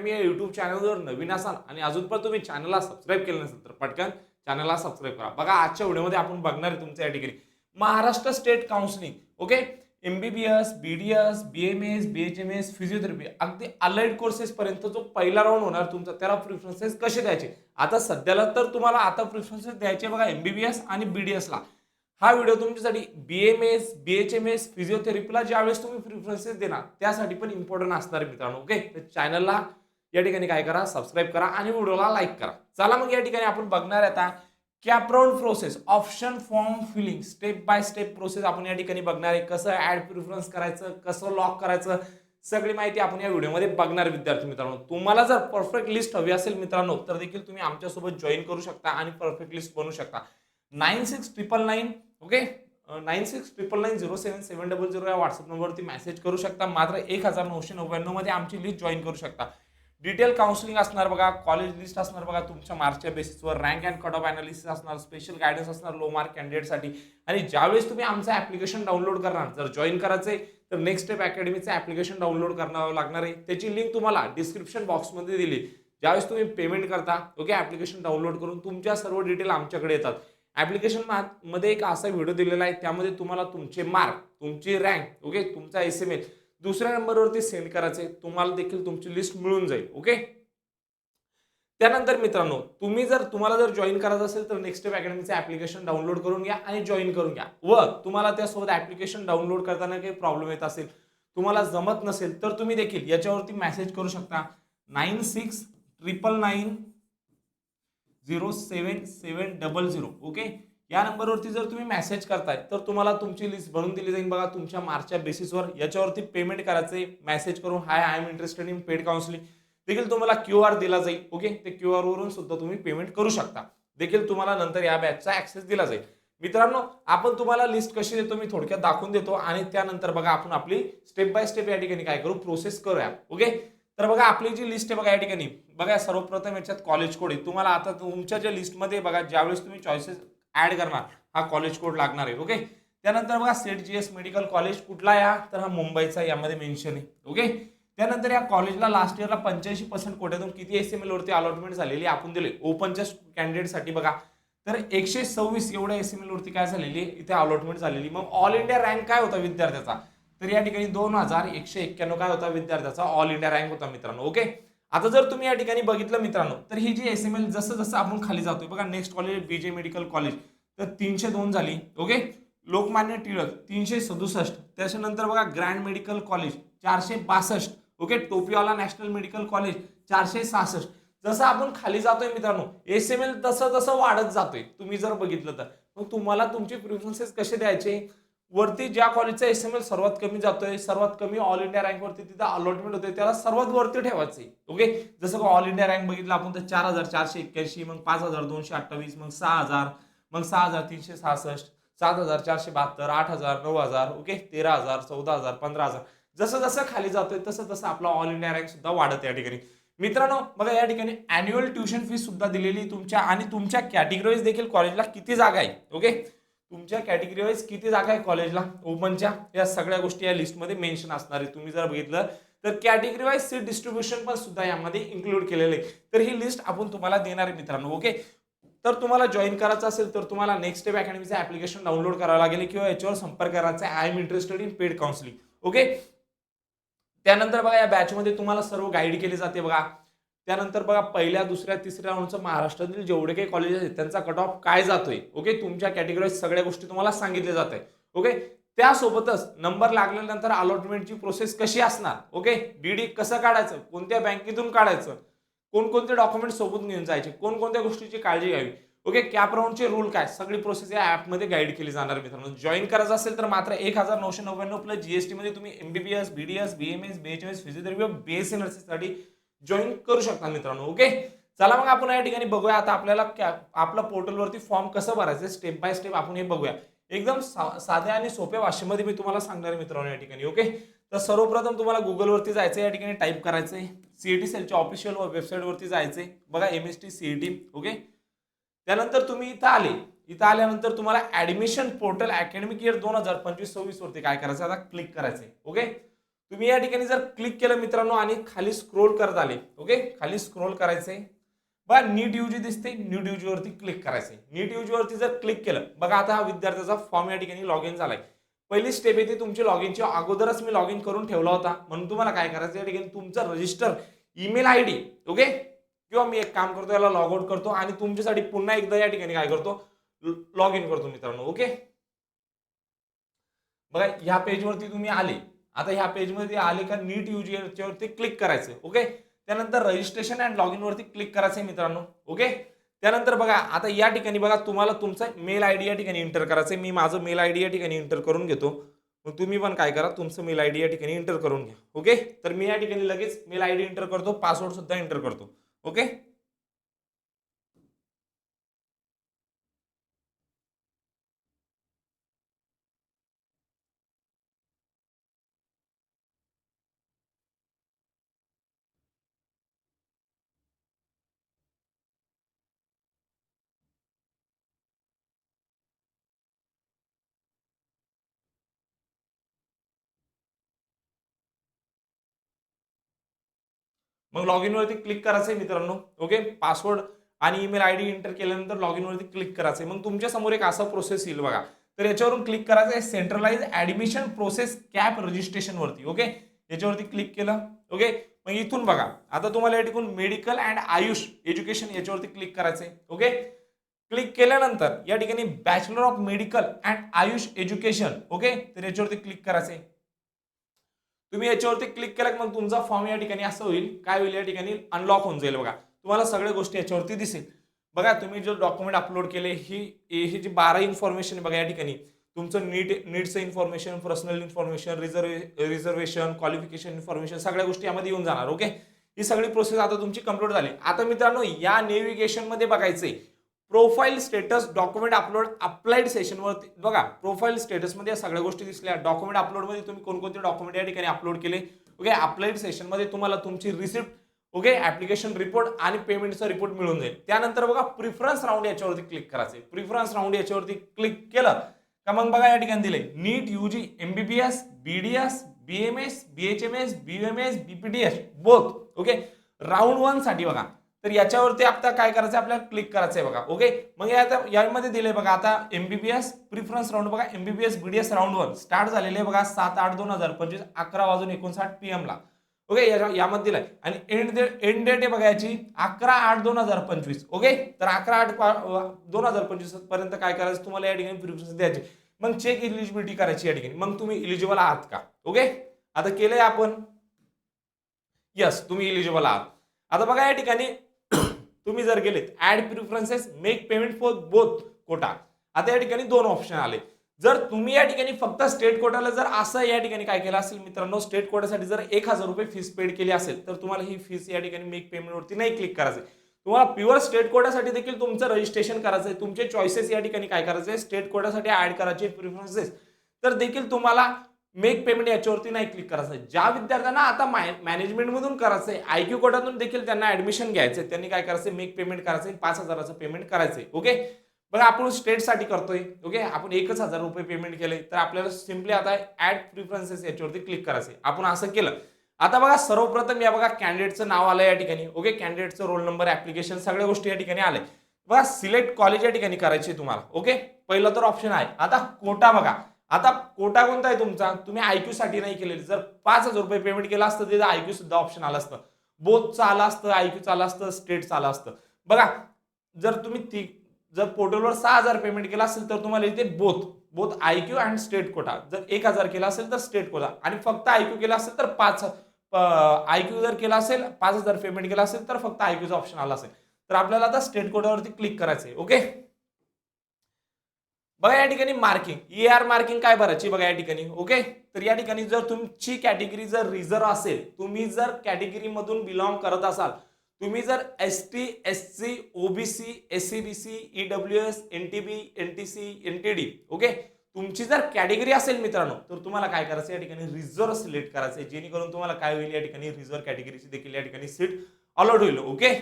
मी YouTube चॅनलवर नवीन असाल आणि अजून पण तुम्ही चॅनलला सबस्क्राईब केलं नसेल तर पटकन चॅनलला सबस्क्राईब करा. बघा आजच्या व्हिडिओमध्ये आपण बघणार आहे तुमच्या या ठिकाणी. Maharashtra state counselling okay MBBS BDS BMS BHMS physiotherapy अगदी अलाइड कोर्सेस पर्यंत जो पहिला राऊंड होणार तुमचा त्याला प्रिफरन्सेस कसे द्यायचे? आता सध्याला तर तुम्हाला आता प्रिफरन्सेस द्यायचे बघा एमबीबीएस आणि BDS ला. हा व्हिडिओ तुमच्यासाठी बीएमएस बीएचएमएस फिजिओथेरपीला ज्यावेळेस तुम्ही प्रिफरन्सेस देणार त्यासाठी पण इम्पॉर्टंट असणार मित्रांनो ओके तर चॅनलला या ठिकाणी काय करा? सबस्क्राईब करा आणि व्हिडिओला लाईक करा. चला मग या ठिकाणी आपण बघणार आहे आता CAP round process option form filling step by step process आपण या ठिकाणी बघणार आहे. कसं ऍड प्रिफरन्स करायचं कसं लॉक करायचं सगळी माहिती आपण या व्हिडिओमध्ये बघणार विद्यार्थी मित्रांनो. तुम्हाला जर परफेक्ट लिस्ट हवी असेल मित्रांनो तर देखील तुम्ही आमच्यासोबत जॉईन करू शकता आणि परफेक्ट लिस्ट बनवू शकता. Nine six triple nine okay nine six triple nine zero seven seven double zero या व्हॉट्सअप नंबरवरती मेसेज करू शकता. मात्र एक हजार नऊशे नव्याण्णवमध्ये आमची लिस्ट जॉईन करू शकता. डिटेल काउन्सिलिंग असणार बघा कॉलेज लिस्ट असणार बघा तुमच्या मार्कच्या बेसिसवर rank and cut off analysis असणार स्पेशल गायडन्स असणार लो मार्क कॅन्डिडेटसाठी आणि ज्यावेळेस तुम्ही आमचं ऍप्लिकेशन डाउनलोड करणार जर जॉईन करायचंय तर नेक्स्ट स्टेप अकॅडमीचं ऍप्लिकेशन डाउनलोड करावं लागणार आहे. त्याची लिंक तुम्हाला डिस्क्रिप्शन बॉक्समध्ये दिली. ज्यावेळेस तुम्ही पेमेंट करता ओके ऍप्लिकेशन डाउनलोड करून तुमच्या सर्व डिटेल आमच्याकडे येतात. ऍप्लिकेशनमध्ये एक असा व्हिडिओ दिलेला आहे त्यामध्ये तुम्हाला तुमचे मार्क तुमची रँक ओके तुमचा एस एम एल दुसऱ्या नंबरवरती सेंड करायचे तुम्हाला देखील तुमची लिस्ट मिळून जाईल ओके? त्यानंतर मित्रांनो तुम्ही जर तुम्हाला जर जॉईन करायचं असेल तर नेक्स्ट स्टेप अकॅडमीचं ॲप्लिकेशन डाउनलोड करून घ्या आणि जॉईन करून घ्या. व तुम्हाला त्यासोबत ॲप्लिकेशन डाउनलोड करताना काही प्रॉब्लेम येत असेल तुम्हाला जमत नसेल तर तुम्ही देखील याच्यावरती मेसेज करू शकता. Nine six triple nine zero seven seven double zero okay? या नंबरवरती जर तुम्ही मेसेज करताय तर तुम्हाला तुमची लिस्ट भरून दिली जाईल. बघा तुमच्या मार्चच्या बेसिसवर याच्यावरती पेमेंट करायचे मेसेज करून hi I am interested in paid counselling देखील तुम्हाला क्यू आर दिला जाईल ओके ते क्यू आर वरून सुद्धा तुम्ही पेमेंट करू शकता. देखील तुम्हाला नंतर या बॅचचा ऍक्सेस दिला जाईल. मित्रांनो आपण तुम्हाला लिस्ट कशी देतो मी थोडक्यात दाखवून देतो आणि त्यानंतर बघा आपण आपली स्टेप बाय स्टेप या ठिकाणी काय करू प्रोसेस करूया ओके तर बघा आपली जी लिस्ट आहे बघा या ठिकाणी. बघा सर्वप्रथम याच्यात कॉलेज कोड आहे. तुम्हाला आता तुमच्या ज्या लिस्टमध्ये बघा ज्यावेळेस तुम्ही चॉईसेस ऍड करणार. हा कॉलेज कोड लागणार आहे ओके त्यानंतर बघा Seth G S medical college कुठला या तर हा मुंबईचा यामध्ये मेन्शन आहे ओके त्यानंतर या कॉलेजला लास्ट इयरला पंच्याऐंशी पर्सेंट कोट्यातून किती एस एम एलवरती अलॉटमेंट झालेली आपण दिले ओपनच्या कॅन्डिडेटसाठी बघा. तर एकशे सव्वीस एवढ्या एस एम एलवरती काय झालेली इथे अलॉटमेंट झालेली मग ऑल इंडिया रँक काय होता विद्यार्थ्याचा? तर या ठिकाणी दोन हजार एकशे एक्क्याण्णव काय होता विद्यार्थ्याचा? ऑल इंडिया रँक होता मित्रांनो ओके आता जर तुम्ही या ठिकाणी बघितलं मित्रांनो तर ही जी एस एम एल जसं जसं आपण खाली जातोय बघा next college BJ medical college तर तीनशे दोन झाली ओके लोकमान्य टिळक तीनशे सदुसष्ट. त्याच्यानंतर बघा ग्रँड मेडिकल कॉलेज चारशे बासष्ट okay Topiwala national medical college चारशे सहासष्ट. जसं आपण खाली जातोय मित्रांनो एस एम एल तसं तसं वाढत जातोय. तुम्ही जर बघितलं तर. मग तुम्हाला तुमचे प्रिफरन्सेस कसे द्यायचे? वरती ज्या कॉलेजचा एस एम एल सर्वात कमी जातोय सर्वात कमी ऑल इंडिया रँक वरती तिथं अलॉटमेंट होते त्याला सर्वात वरती ठेवायचे ओके जसं का ऑल इंडिया रँक बघितलं आपण तर चार हजार चारशे एक्क्याऐंशी मग पाच हजार दोनशे अठ्ठावीस मग सहा हजार मग सहा हजार तीनशे सहासष्ट सात हजार चारशे बहात्तर आठ हजार नऊ हजार ओके तेरा हजार चौदा हजार पंधरा हजार. जसं जसं खाली जातोय तसं तसं आपला ऑल इंडिया रँक सुद्धा वाढत या ठिकाणी. मित्रांनो बघा या ठिकाणी अॅन्युअल ट्युशन फी सुद्धा दिलेली तुमच्या आणि तुमच्या कॅटेगरीज देखील कॉलेजला किती जागा आहे ओके तुमच्या कॅटेगरी वाईज किती जागा आहे कॉलेजला ओपनच्या या सगळ्या गोष्टी या लिस्टमध्ये मेन्शन असणार आहे तुम्ही जर बघितलं तर कॅटेगरी वाईज सीट डिस्ट्रीब्युशन पण सुद्धा यामध्ये इन्क्लूड केलेलं आहे. तर ही लिस्ट आपण तुम्हाला देणार आहे मित्रांनो ओके तर तुम्हाला जॉईन करायचं असेल तर तुम्हाला नेक्स्ट स्टेप अकॅडमीचं ऍप्लिकेशन डाउनलोड करावं लागेल. किंवा याच्यावर संपर्क करायचा आहे. I am interested in paid counselling okay त्यानंतर बघा या बॅचमध्ये तुम्हाला सर्व गाईड केले जाते बघा. त्यानंतर बघा पहिल्या दुसऱ्या तिसऱ्या राऊंडचं महाराष्ट्रातील जेवढे काही कॉलेजेस आहेत त्यांचा कट ऑफ काय जातोय? ओके तुमच्या कॅटेगरीज सगळ्या गोष्टी तुम्हाला सांगितल्या जात आहे ओके त्यासोबतच नंबर लागल्यानंतर अलॉटमेंटची प्रोसेस कशी असणार? ओके डीडी कसं काढायचं? कोणत्या बँकेतून काढायचं? कोणकोणते डॉक्युमेंट सोबत घेऊन जायचे? कोणकोणत्या गोष्टीची काळजी घ्यावी? ओके कॅप राऊंडचे रूल काय? सगळी प्रोसेस या ॲपमध्ये गाईड केली जाणार मित्रांनो. जॉईन करायचं असेल तर मात्र एक हजार नऊशे नव्याण्णव प्लस जीएसटी मध्ये तुम्ही MBBS BDS BMS BHMS physiotherapy BSc नर्सिंगसाठी join करू शकता मित्रांनो ओके चला मग आपण या ठिकाणी बघूया. आता आपल्याला आपलं पोर्टलवरती फॉर्म कसं भरायचं स्टेप बाय स्टेप आपण हे बघूया. एकदम सा- साध्या आणि सोप्या भाषेमध्ये मी तुम्हाला सांगणार आहे मित्रांनो या ठिकाणी ओके तर सर्वप्रथम तुम्हाला गुगलवरती जायचं या ठिकाणी टाईप करायचं आहे सीईटी सेलच्या ऑफिशियल वेबसाईटवरती जायचंय. बघा M S T CET okay त्यानंतर तुम्ही इथं आले. इथं आल्यानंतर तुम्हाला ऍडमिशन पोर्टल अकॅडमिक इयर दोन हजार पंचवीस सव्वीस वरती काय करायचं आता क्लिक करायचंय ओके तुम्ही या ठिकाणी जर क्लिक केलं मित्रांनो आणि खाली स्क्रोल करत आले ओके खाली स्क्रोल करायचंय. बघा नीट यूजी दिसते नीट यूजी वरती क्लिक करायचंय. नीट यूजी वरती जर क्लिक केलं बघा आता हा विद्यार्थ्याचा फॉर्म या ठिकाणी लॉग इन झालाय. पहिली स्टेप येते तुमची लॉग इनची अगोदरच मी लॉग इन करून ठेवला होता. म्हणून तुम्हाला काय करायचं या ठिकाणी तुमचं register email I D okay किंवा मी एक काम करतो याला लॉग आउट करतो आणि तुमच्यासाठी पुन्हा एकदा या ठिकाणी काय करतो लॉग इन करतो मित्रांनो ओके बघा ह्या पेजवरती तुम्ही आले. आता ह्या पेजमध्ये आले का नीट यूजी याच्यावरती क्लिक करायचं ओके त्यानंतर रजिस्ट्रेशन अँड लॉग इनवरती क्लिक करायचं मित्रांनो ओके त्यानंतर बघा आता या ठिकाणी बघा तुम्हाला तुमचा मेल आय डी या ठिकाणी एंटर करायचं आहे मी माझं मेल आय डी या ठिकाणी एंटर करून घेतो. मग तुम्ही पण काय करा तुमचं मेल आय डी या ठिकाणी एंटर करून घ्या ओके तर मी या ठिकाणी लगेच मेल आय डी एंटर करतो पासवर्ड सुद्धा एंटर करतो ओके मग लॉग इन वरती क्लिक करायचंय मित्रांनो. ओके पासवर्ड आणि ईमेल आय डी एंटर केल्यानंतर लॉग इन वरती क्लिक करायचंय. मग तुमच्यासमोर एक असा प्रोसेस येईल बघा. तर याच्यावरून क्लिक करायचं आहे centralize admission process CAP registration वरती. ओके याच्यावरती क्लिक केलं. ओके मग इथून बघा. आता तुम्हाला या ठिकून मेडिकल अँड आयुष एज्युकेशन याच्यावरती क्लिक करायचंय. ओके क्लिक केल्यानंतर या ठिकाणी bachelor of medical and AYUSH education okay तर याच्यावरती क्लिक करायचंय. तुम्ही याच्यावरती क्लिक केलं मग तुमचा फॉर्म या ठिकाणी असं होईल. काय होईल या ठिकाणी? अनलॉक होऊन जाईल बघा. तुम्हाला सगळ्या गोष्टी याच्यावरती दिसेल. बघा तुम्ही जो डॉक्युमेंट अपलोड केले ही ही जी बारा इन्फॉर्मेशन आहे बघा या ठिकाणी. तुमचं NEET नीटचं information personal information reserve reservation qualification information सगळ्या गोष्टी यामध्ये येऊन जाणार ओके ही सगळी प्रोसेस आता तुमची कंप्लीट झाली. आता मित्रांनो या नेव्हिगेशनमध्ये बघायचं आहे profile status document upload applied सेशनवरती बघा प्रोफाईल स्टेटसमध्ये या सगळ्या गोष्टी दिसल्या. डॉक्युमेंट अपलोडमध्ये तुम्ही कोणकोणते डॉक्युमेंट या ठिकाणी अपलोड केले? ओके अप्लाइड सेशनमध्ये तुम्हाला तुमची रिसिप्ट ओके ऍप्लिकेशन रिपोर्ट आणि पेमेंटचा रिपोर्ट मिळून जाईल. त्यानंतर बघा प्रिफरन्स राऊंड याच्यावरती क्लिक करायचे प्रिफरन्स राऊंड याच्यावरती क्लिक केलं का मग बघा या ठिकाणी दिले NEET UG MBBS BDS BMS BHMS BMS BPDS both okay round वनसाठी बघा. तर याच्यावरती आता काय करायचं आपल्याला क्लिक करायचं आहे बघा. ओके मग या आता यामध्ये दिले बघा. आता एमबीबीएस प्रिफरन्स राऊंड बघा. MBBS BDS round one start झालेले आहे बघा सात आठ दोन हजार पंचवीस अकरा वाजून एकोणसाठ पीएम ला. ओके यामध्ये दिलाय. आणि एंड एंड डेट आहे बघा याची अकरा आठ दोन हजार पंचवीस. ओके तर अकरा आठ दोन हजार पंचवीसपर्यंत काय करायचं? तुम्हाला या ठिकाणी प्रिफरन्स द्यायचे. मग चेक इलिजिबिलिटी करायची या ठिकाणी. मग तुम्ही इलिजिबल आहात का? ओके आता केलंय आपण. यस तुम्ही इलिजिबल आहात. आता बघा या ठिकाणी तुम्ही जर गेलेत add preferences make payment for both quota आता या ठिकाणी दोन ऑप्शन आले. जर तुम्ही या ठिकाणी फक्त स्टेट कोटाला जर असं या ठिकाणी काय केलं असेल मित्रांनो स्टेट कोटासाठी जर एक हजार रुपये फीस पेड केली असेल तर तुम्हाला ही फीस या ठिकाणी मेक पेमेंटवरती नाही क्लिक करायचं तुम्हाला प्युअर स्टेट कोटासाठी देखील तुमचं रजिस्ट्रेशन करायचं आहे तुमचे चॉईसेस या ठिकाणी काय करायचे स्टेट कोटासाठी ॲड करायचे प्रिफरन्सेस तर देखील तुम्हाला मेक पेमेंट याच्यावरती नाही क्लिक करायचं. आहे. ज्या विद्यार्थ्यांना आता माय मॅनेजमेंटमधून करायचं आहे आयक्यू कोटातून देखील त्यांना ऍडमिशन घ्यायचं त्यांनी काय करायचं मेक पेमेंट करायचं पाच हजाराचं पेमेंट करायचंय ओके बघा आपण स्टेटसाठी करतोय ओके आपण एकच हजार रुपये पेमेंट केले तर आपल्याला सिम्पली आता ऍड प्रिफरन्सेस याच्यावरती क्लिक करायचंय. आपण असं केलं. आता बघा सर्वप्रथम या बघा कॅन्डिडेटचं नाव आलं या ठिकाणी ओके कॅन्डिडेटचं रोल नंबर ऍप्लिकेशन सगळ्या गोष्टी या ठिकाणी आल्या. बघा सिलेक्ट कॉलेज या ठिकाणी करायची तुम्हाला ओके पहिलं तर ऑप्शन आहे. आता कोटा बघा. आता कोटा कोणता आहे तुमचा? तुम्ही आयक्यू साठी नाही केलेली. जर पाच हजार रुपये पेमेंट केलं असतं तिथं आयक्यू सुद्धा ऑप्शन आलं असतं. बोथचं आलं असतं आयक्यूचं आलं असतं स्टेटचं आलं असतं. बघा जर तुम्ही ती जर पोर्टलवर सहा हजार पेमेंट केलं असेल तर तुम्हाला इथे both both IQ and state quota. जर एक हजार केला असेल तर स्टेट कोटा. आणि फक्त आयक्यू केला असेल तर पाच आयक्यू जर केला असेल पाच हजार पेमेंट केला असेल तर फक्त आयक्यूचा ऑप्शन आला असेल. तर आपल्याला आता स्टेट कोटावरती क्लिक करायचं आहे ओके बघा या ठिकाणी मार्किंग ई आर मार्किंग काय भरायची बघा या ठिकाणी ओके तर या ठिकाणी जर तुमची कॅटेगरी जर रिझर्व असेल तुम्ही जर कॅटेगरीमधून बिलॉंग करत असाल तुम्ही जर S T S C OBC S C B C EW S N T B N T C N T D okay तुमची जर कॅटेगरी असेल मित्रांनो तर तुम्हाला काय करायचं या ठिकाणी रिझर्व सिलेक्ट करायचं जेणेकरून तुम्हाला काय होईल या ठिकाणी रिझर्व कॅटेगरीची देखील या ठिकाणी सीट अलॉट होईल ओके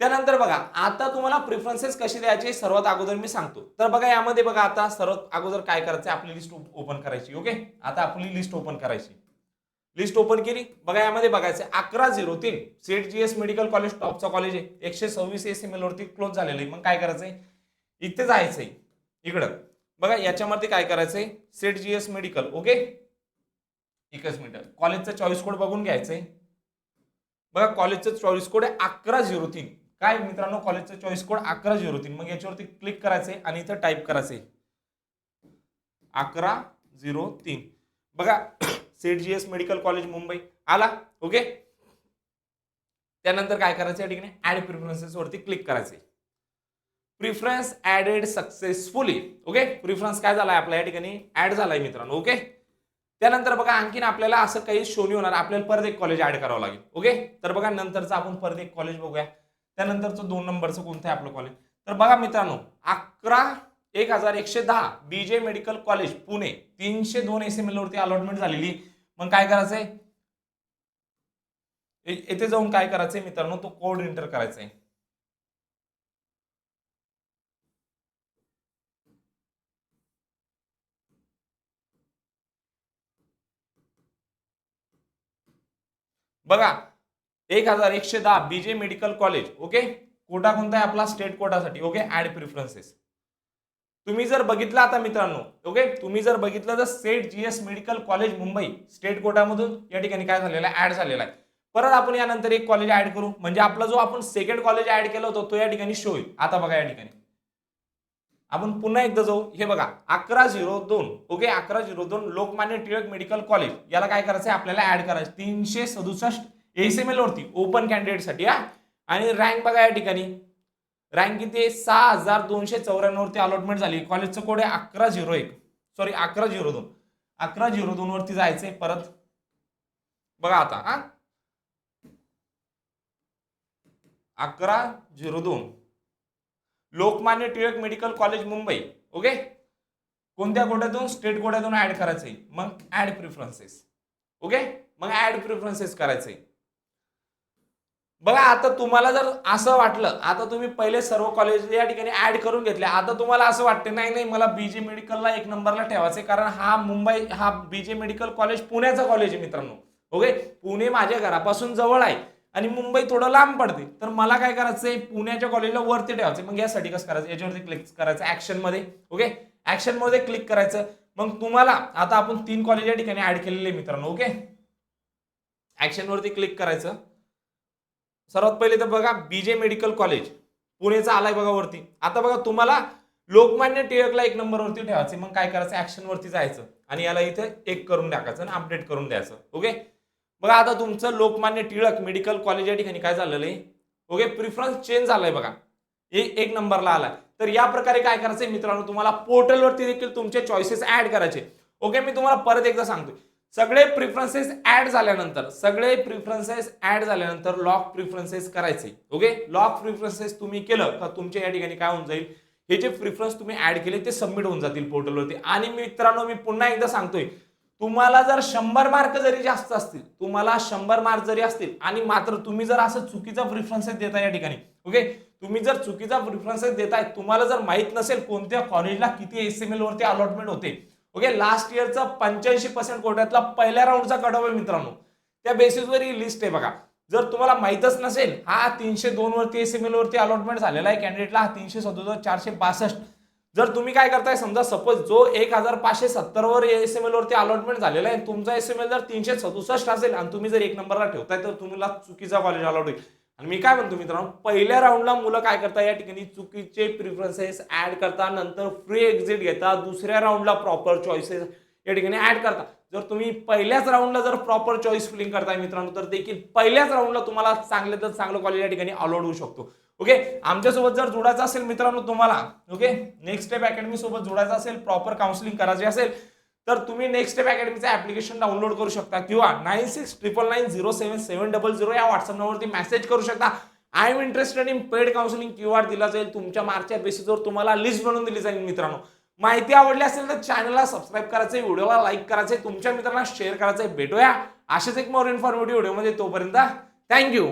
त्यानंतर बघा आता तुम्हाला प्रिफरन्सेस कशी द्यायचे सर्वात अगोदर मी सांगतो. तर बघा यामध्ये बघा आता सर्वात अगोदर काय करायचं आपली लिस्ट ओपन करायची ओके आता आपली लिस्ट ओपन करायची. लिस्ट ओपन केली. बघा यामध्ये बघायचं अकरा झिरो तीन. Seth G S medical college टॉपचा college आहे. एकशे सव्वीस एस एम एल वरती क्लोज झालेलं आहे. मग काय करायचंय इथे जायचंय इकडं. बघा याच्यामध्ये काय करायचंय सेट जीएस मेडिकल ओके एकच मिनिट. कॉलेजचा चॉईस कोड बघून घ्यायचंय बघा कॉलेजचं चॉईस कोड आहे अकरा झिरो तीन. काय मित्रांनो कॉलेजचं चॉईस कोड अकरा झिरो तीन. मग याच्यावरती क्लिक करायचे आणि इथं टाईप करायचे अकरा झिरो तीन. बघा Seth G S medical college Mumbai. आला? ओके? त्यानंतर काय करायचं या ठिकाणी? ऍड प्रिफरन्सेसवरती क्लिक करायचे preference added successfully okay? Preference काय झालाय आपल्या या ठिकाणी? ऍड झालाय मित्रांनो. ओके? त्यानंतर बघा आणखीन आपल्याला असं काही शोनी होणार. आपल्याला परत एक कॉलेज ऍड करावं लागेल. ओके? तर बघा नंतरचं आपण परत एक कॉलेज बघूया. त्यानंतरचं दोन नंबरचं कोणतं आहे आपलं कॉलेज तर बघा मित्रांनो अकरा एक हजार एकशे दहा बीजे मेडिकल कॉलेज पुणे. तीनशे दोन एस एम एलवरती अलॉटमेंट झालेली. मग काय करायचंय? येथे जाऊन काय करायचंय मित्रांनो? तो कोड एंटर करायचा आहे बघा एक हजार एकशे दहा BJ medical college okay quota कोणता आहे आपला? स्टेट कोटासाठी ओके ऍड प्रिफरन्सेस तुम्ही जर बघितलं आता मित्रांनो ओके तुम्ही जर बघितलं तर Seth GS medical college Mumbai state कोटामधून या ठिकाणी काय झालेलं आहे? ऍड झालेला आहे. परत आपण यानंतर एक कॉलेज ऍड करू. म्हणजे आपला जो आपण सेकंड कॉलेज ऍड केला होता तो या ठिकाणी शो होईल. आता बघा या ठिकाणी. आपण पुन्हा एकदा जाऊ. हे बघा अकरा झिरो दोन ओके अकरा झिरो दोन लोकमान्य टिळक मेडिकल कॉलेज याला काय करायचं आपल्याला ऍड करायचं तीनशे सदुसष्ट एस एम एल वरती ओपन कॅन्डिडेटसाठी हा? आणि रँक बघा या ठिकाणी. रँक किती? सहा हजार दोनशे चौऱ्याण्णववरती अलॉटमेंट झाली. कॉलेजचं कोड आहे अकरा झिरो एक. सॉरी अकरा झिरो दोन. अकरा झिरो दोनवरती जायचं आहे परत. बघा आता हा? अकरा झिरो दोन. Lokmanya Tilak medical college Mumbai. Okay कोणत्या कोट्यातून? स्टेट कोट्यातून ऍड करायचंय. मग ऍड प्रिफरन्सेस ओके मग ऍड प्रिफरन्सेस करायचंय. बघा आता तुम्हाला जर असं वाटलं आता तुम्ही पहिले सर्व कॉलेज या ठिकाणी ऍड करून घेतले. आता तुम्हाला असं वाटते नाही नाही मला बीजे मेडिकलला एक नंबरला ठेवायचे कारण हा मुंबई हा बीजे मेडिकल कॉलेज पुण्याचा कॉलेज आहे मित्रांनो. ओके पुणे माझ्या घरापासून जवळ आहे आणि मुंबई थोडं लांब पडते. तर मला काय करायचंय पुण्याच्या कॉलेजला वरती ठेवायचं मग यासाठी कसं करायचं? याच्यावरती क्लिक करायचं ऍक्शनमध्ये ओके ऍक्शनमध्ये क्लिक करायचं. मग तुम्हाला आता आपण तीन कॉलेज या ठिकाणी ऍड केलेले मित्रांनो. ओके ऍक्शन वरती क्लिक करायचं. सर्वात पहिले तर बघा बीजे मेडिकल कॉलेज पुणेचा आलाय बघा वरती. आता बघा तुम्हाला लोकमान्य टिळकला एक नंबरवरती ठेवायचे मग काय करायचं? ऍक्शन वरती जायचं. आणि याला इथे एक करून टाकायचं आणि अपडेट करून द्यायचं. ओके बघा आता तुमचं लोकमान्य टिळक मेडिकल कॉलेज या ठिकाणी काय झालेलं आहे? ओके प्रिफरन्स चेंज झालाय बघा. एक एक नंबरला आलाय. तर या प्रकारे काय करायचंय मित्रांनो? तुम्हाला पोर्टलवरती देखील तुमचे चॉईसेस ऍड करायचे. ओके मी तुम्हाला परत एकदा सांगतोय. सगळे प्रिफरन्सेस ऍड झाल्यानंतर सगळे प्रिफरन्सेस ऍड झाल्यानंतर लॉक प्रिफरन्सेस करायचे. ओके लॉक प्रिफरन्सेस तुम्ही केलं का तुमच्या या ठिकाणी काय होऊन जाईल? हे जे प्रिफरन्स तुम्ही ऍड केले ते सबमिट होऊन जातील पोर्टलवरती आणि मित्रांनो मी पुन्हा एकदा सांगतोय तुम्हाला जर शंभर मार्क जरी जास्त असतील तुम्हाला शंभर मार्क जरी असतील आणि मात्र तुम्ही जर असं चुकीचा प्रिफरन्सेस देता या ठिकाणी ओके तुम्ही जर चुकीचा प्रिफरन्सेस देताय तुम्हाला जर माहीत नसेल कोणत्या कॉलेजला किती एस एम एल वरती अलॉटमेंट होते ओके लास्ट इयरचा पंच्याऐंशी पर्सेंट कोट्यातला पहिल्या राऊंडचा कट ऑफ आहे मित्रांनो. त्या बेसिसवर ही लिस्ट आहे बघा. जर तुम्हाला माहितच नसेल हा तीनशे दोन वरती एस एम एल वरती अलॉटमेंट झालेला आहे कॅन्डिडेटला हा तीनशे सदोदर चारशे बासष्ट. जर तुम्ही काय करताय समजा सपोज जो एक हजार पाचशे सत्तर वर एस एम एल वरती अलॉटमेंट झालेला आहे तुमचा एस एम एल जर तीनशे सदुसष्ट असेल आणि तुम्ही जर एक नंबरला ठेवताय तर तुम्हाला चुकीचा कॉलेज अलॉट होईल. आणि मी काय म्हणतो मित्रांनो पहिल्या राऊंडला मुलं काय करता या ठिकाणी चुकीचे प्रिफरन्सेस ऍड करता नंतर फ्री एक्झिट घेता दुसऱ्या राऊंडला प्रॉपर चॉईसेस या ठिकाणी ऍड करता जर तुम्ही पहिल्याच राऊंडला जर प्रॉपर चॉईस फिलिंग करताय मित्रांनो तर देखील पहिल्याच राऊंडला तुम्हाला चांगले तर चांगलं कॉलेज या ठिकाणी अलॉट होऊ शकतो. ओके आमच्यासोबत जर जोडायचं असेल मित्रांनो तुम्हाला ओके नेक्स्ट स्टेप अकॅडमी सोबत जोडायचं असेल प्रॉपर काउन्सिलिंग करायची असेल तर तुम्ही नेक्स्ट स्टेप अकॅडमीचं ऍप्लिकेशन डाउनलोड करू शकता किंवा nine six triple nine zero seven seven double zero या व्हॉट्सअप नंबरवरती मेसेज करू शकता. I am interested in paid counselling Q R दिला जाईल. तुमच्या मार्कच्या बेसिसवर तुम्हाला लिस्ट बनवून दिली जाईल मित्रांनो. माहिती आवडली असेल तर चॅनलला सबस्क्राईब करायचं व्हिडिओला लाईक करायचं तुमच्या मित्रांना शेअर करायचंय भेटूया. असेच एक मोर इन्फॉर्मेटिव्ह व्हिडिओमध्ये तोपर्यंत. थँक्यू